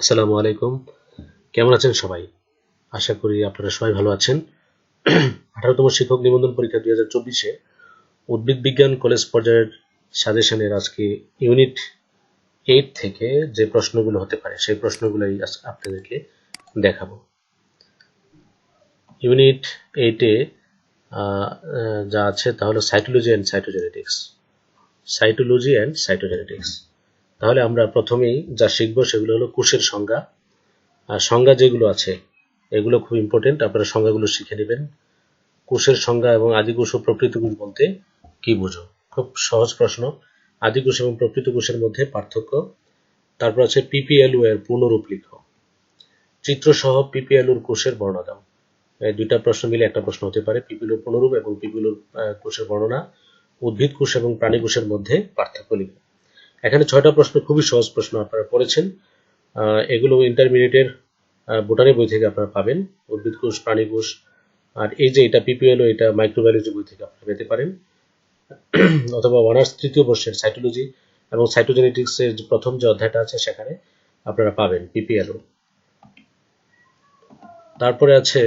আসসালামু আলাইকুম। কেমন আছেন সবাই? আশা করি আপনারা সবাই ভালো আছেন। আঠারোতম শিক্ষক নিবন্ধন পরীক্ষা দুই হাজার চব্বিশে উদ্ভিদ বিজ্ঞান কলেজ পর্যায়ের সাজেশনের আজকে ইউনিট এইট থেকে যে প্রশ্নগুলো হতে পারে, সেই প্রশ্নগুলোই আপনাদেরকে দেখাবো। ইউনিট এইটে যা আছে তা হলো cytology and cytogenetics cytology and cytogenetics তাহলে আমরা প্রথমেই যা শিখব সেগুলো হলো কোষের সংজ্ঞা। আর সংজ্ঞা যেগুলো আছে, এগুলো খুব ইম্পর্টেন্ট আপনারা সংজ্ঞাগুলো শিখে নেবেন। কোষের সংজ্ঞা এবং আদিকোষ ও প্রকৃত কোষ বলতে কি বুঝো? খুব সহজ প্রশ্ন। আদিকোষ এবং প্রকৃত কোষের মধ্যে পার্থক্য। তারপর আছে পিপিএলউ এর পূর্ণরূপ লিখো। চিত্রসহ পিপিএলুর কোষের বর্ণনা দাও দুইটা প্রশ্ন মিলে একটা প্রশ্ন হতে পারে পিপিএলুর পূর্ণরূপ এবং পিপিএলুর কোষের বর্ণনা। উদ্ভিদ কোষ এবং প্রাণী কোষের মধ্যে পার্থক্য লিখো। এখানে ছয়টা প্রশ্ন, খুবই সহজ প্রশ্ন আপনারা পড়েছেন এগুলো ইন্টারমিডিয়েটের বোটানি বই থেকে আপনারা পাবেন। উদ্ভিদ কোষ, প্রাণী কোষ, আর এই যে এটা পিপিএলও এটা মাইক্রোবায়োলজি বই থেকে আপনারা পেতে পারেন। অথবা অনার্স তৃতীয় বর্ষের সাইটোলজি এবং সাইটোজেনেটিক্সের প্রথম যে অধ্যায়টা আছে সেখানে আপনারা পাবেন পিপিএলও তারপরে আছে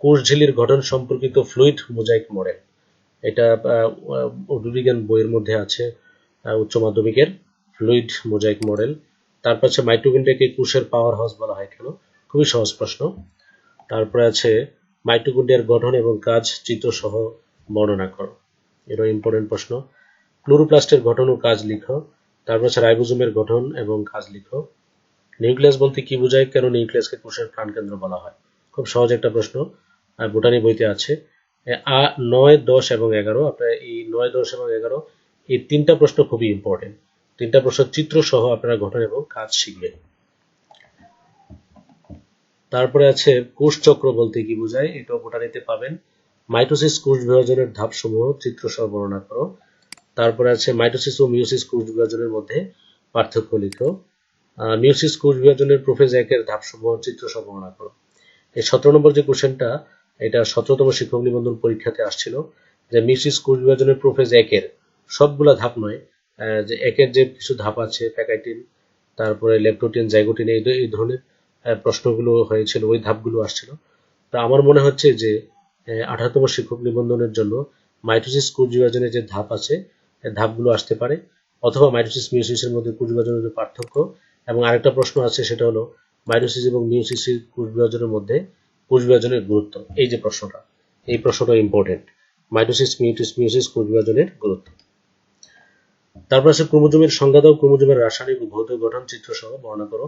কোষ ঝিলির গঠন সম্পর্কিত ফ্লুইড মোজাইক মডেল এটা উদ্ভিদবিজ্ঞান বইয়ের মধ্যে আছে। উচ্চ মাধ্যমিকের ফ্লুইড মোজাইক মডেল। তারপর আছে মাইটোকন্ড্রিয়াকে কুশের পাওয়ার হাউস বলা হয় কেন খুবই সহজ প্রশ্ন। তারপরে আছে মাইটোকন্ড্রিয়ার গঠন এবং কাজ চিত্র সহ বর্ণনা করো। এটাও ইম্পর্টেন্ট প্রশ্ন। ক্লোরোপ্লাস্টের গঠন ও কাজ লিখো। তারপর আছে রাইবোজোমের গঠন এবং কাজ লিখো। নিউক্লিয়াস বলতে কি বোঝায়? কেন নিউক্লিয়াসকে কোষের প্রাণকেন্দ্র বলা হয়? খুব সহজ একটা প্রশ্ন। আর বোটানি বইতে আছে। আ নয়, দশ এবং এগারো। আপনার এই নয়, দশ এবং এগারো এই তিনটা প্রশ্ন খুবই ইম্পর্টেন্ট তিনটা প্রশ্ন চিত্র সহ আপনারা গঠন এবং কাজ শিখবেন। তারপরে আছে কোষ চক্র বলতে কি বোঝায়? এটাও বোটানিতে পাবেন। মাইটোসিস কোষ বিভাজনের ধাপ সমূহ চিত্র সহ বর্ণনা করো। তারপরে আছে মাইটোসিস ও মিওসিস কোষ বিভাজনের মধ্যে পার্থক্য লিখো। মিউসিস কোষ বিভাজনের প্রোফেজ একের ধাপ সমূহ চিত্র সহ বর্ণনা করো। এই সতেরো নম্বর যে কোশ্চেনটা, এটা সতেরোতম শিক্ষক নিবন্ধন পরীক্ষাতে আসছিল যে মিউসিস কোষ বিভাজনের প্রোফেজ একের সবগুলা ধাপ নয়। যে একের যে কিছু ধাপ আছে, প্যাকাইটিন, তারপরে লেপটোটিন, জাইগোটিন, এই এই ধরনের প্রশ্নগুলো হয়েছিল, ওই ধাপগুলো আসছিল। তা আমার মনে হচ্ছে যে আঠারোতম শিক্ষক নিবন্ধনের জন্য মাইটোসিস কোষ বিভাজনের যে ধাপ আছে ধাপগুলো আসতে পারে, অথবা মাইটোসিস মিউসিসের মধ্যে কোষ বিভাজনের যে পার্থক্য। এবং আরেকটা প্রশ্ন আছে, সেটা হলো, মাইটোসিস এবং মিওসিসের কোষ বিভাজনের মধ্যে কোষ গুরুত্ব। এই যে প্রশ্নটা, এই প্রশ্নটা ইম্পর্টেন্ট মাইটোসিস মিউটিস মিউসিস কোষ গুরুত্ব। তারপর আছে ক্রোমোজোমের সংজ্ঞা দাও ক্রোমোজোমের রাসায়নিক ও ভৌত গঠন চিত্র সহ বর্ণনা করো।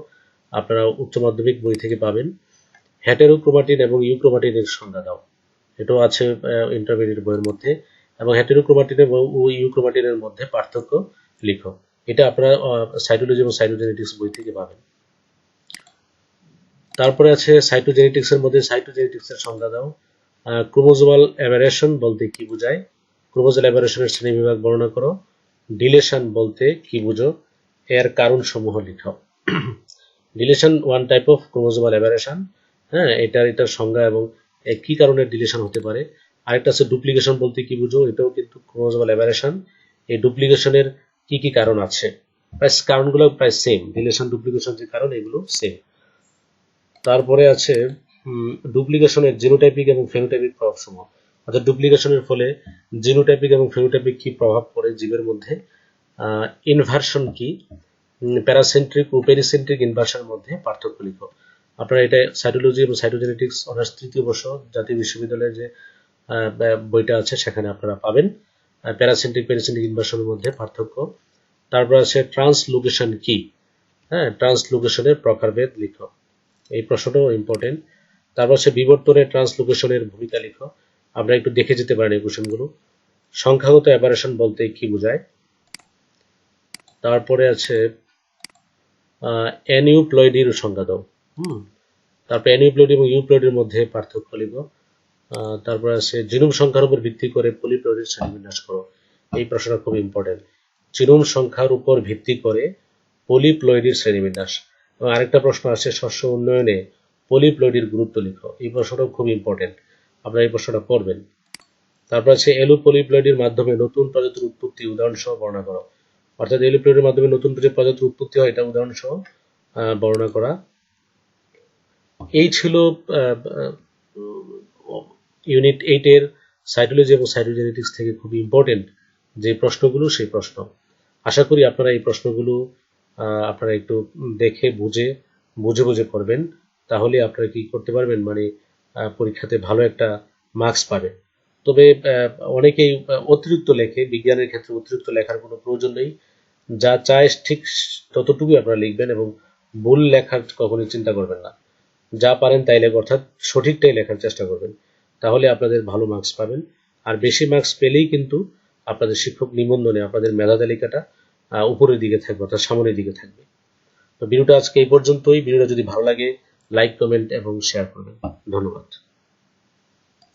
আপনারা উচ্চ মাধ্যমিক বই থেকে পাবেন। হ্যাটেরোক্রোমাটিন এবং ইউক্রোমাটিনের সংজ্ঞা দাও এটাও আছে ইন্টারমিডিয়েট বইয়ের মধ্যে। এবং হ্যাটেরোক্রোমাটিন এবং ইউক্রোমাটিনের মধ্যে পার্থক্য লিখো। এটা আপনারা সাইটোলজি এবং সাইটোজেনেটিক্স বই থেকে পাবেন। তারপরে আছে সাইটোজেনেটিক্স এর মধ্যে সাইটোজেনেটিক্স এর সংজ্ঞা দাও ক্রোমোজোমাল অ্যাভারেশন বলতে কি বোঝায়? ক্রোমোজোমাল অ্যাভারেশনের শ্রেণি বিভাগ বর্ণনা করো। ডিলেশন বলতে কি বুঝো? এর কারণ সমূহ লিখাও deletion one type of chromosomal aberration হ্যাঁ এটার এটার সংজ্ঞা এবং কি কারণে ডিলেশন হতে পারে? আরেকটা আছে ডুপ্লিকেশন বলতে কি বুঝো? এটাও কিন্তু ক্রোমোজোমাল অ্যাভারেশন এই ডুপ্লিকেশনের কি কি কারণ আছে? প্রায় কারণগুলো প্রায় সেম ডিলেশন ডুপ্লিকেশন যে কারণ, এগুলো সেম তারপরে আছে ডুপ্লিকেশনের জিনোটাইপিক এবং ফেনোটাইপিক প্রভাব সমূহ অর্থাৎ ডুপ্লিকেশনের ফলে জিনোটাইপিক এবং ফেনোটাইপিক কি প্রভাব পড়ে জীবের মধ্যে? ইনভার্সন কি? প্যারাসেন্ট্রিক ও পেরিসেন্ট্রিক ইনভার্সনের মধ্যে পার্থক্য লিখো। আপনারা এটা সাইটোলজি এবং সাইটোজেনেটিক্স অনার্স তৃতীয় বর্ষ জাতীয় বিশ্ববিদ্যালয়ের যে বইটা আছে, সেখানে আপনারা পাবেন। প্যারাসেন্ট্রিক পেরিসেন্ট্রিক ইনভার্সনের মধ্যে পার্থক্য। তারপর আছে ট্রান্সলোকেশন কি? হ্যাঁ ট্রান্সলোকেশনের প্রকারভেদ লিখো। এই প্রশ্নটাও ইম্পর্টেন্ট তারপর আছে বিবর্তনের ট্রান্সলোকেশনের ভূমিকা লিখো। আমরা একটু দেখে যেতে পারেন এই কোশ্চেনগুলো। সংখ্যাগত অ্যাবারেশন বলতে কি বোঝায়? তারপরে আছে অ্যানিউপ্লয়েডির সংজ্ঞা দাও। হুম? তারপরে অ্যানিউপ্লয়েড এবং ইউপ্লয়েডের মধ্যে পার্থক্য লিখ। তারপরে আছে, জিনোম সংখ্যার উপর ভিত্তি করে পলিপ্লয়েডের শ্রেণীবিন্যাস করো। এই প্রশ্নটা খুব ইম্পর্টেন্ট জিনোম সংখ্যার উপর ভিত্তি করে পলিপ্লয়েডের শ্রেণীবিন্যাস। এবং আরেকটা প্রশ্ন আছে, শস্য উন্নয়নে পলিপ্লয়েডের গুরুত্ব লিখো। এই প্রশ্নটাও খুব ইম্পর্টেন্ট আপনারা এই প্রশ্নটা পড়বেন তারপর আছে এলোপলিপ্লয়েডের মাধ্যমে নতুন প্রজাতির উৎপত্তি উদাহরণ সহ বর্ণনা করো। অর্থাৎ এলোপ্লয়েডের মাধ্যমে নতুন প্রজাতির উৎপত্তি হয়, এটা উদাহরণ সহ বর্ণনা করা। এই ছিল ইউনিট এইটের সাইটোলজি এবং সাইটোজেনেটিক্স থেকে খুবই ইম্পর্টেন্ট যে প্রশ্নগুলো, সেই প্রশ্ন। আশা করি আপনারা এই প্রশ্নগুলো আপনারা একটু দেখে, বুঝে বুঝে বুঝে করবেন। তাহলে আপনারা কি করতে পারবেন? মানে পরীক্ষাতে ভালো একটা মার্কস পাবে। তবে অনেকেই অতিরিক্ত লেখে, বিজ্ঞানের ক্ষেত্রে অতিরিক্ত লেখার কোনো প্রয়োজন নেই। যা চায় ঠিক ততটুকুই আপনারা লিখবেন এবং ভুল লেখার কখনোই চিন্তা করবেন না। যা পারেন তাই লেখ অর্থাৎ সঠিকটাই লেখার চেষ্টা করবেন। তাহলে আপনাদের ভালো মার্কস পাবেন। আর বেশি মার্কস পেলেই কিন্তু আপনাদের শিক্ষক নিবন্ধনে, আপনাদের মেধা তালিকাটা উপরের দিকে থাকবে, অর্থাৎ সামনের দিকে থাকবে। তো ভিডিওটা আজকে এই পর্যন্তই। ভিডিওটা যদি ভালো লাগে লাইক কমেন্ট এবং শেয়ার করবেন। ধন্যবাদ।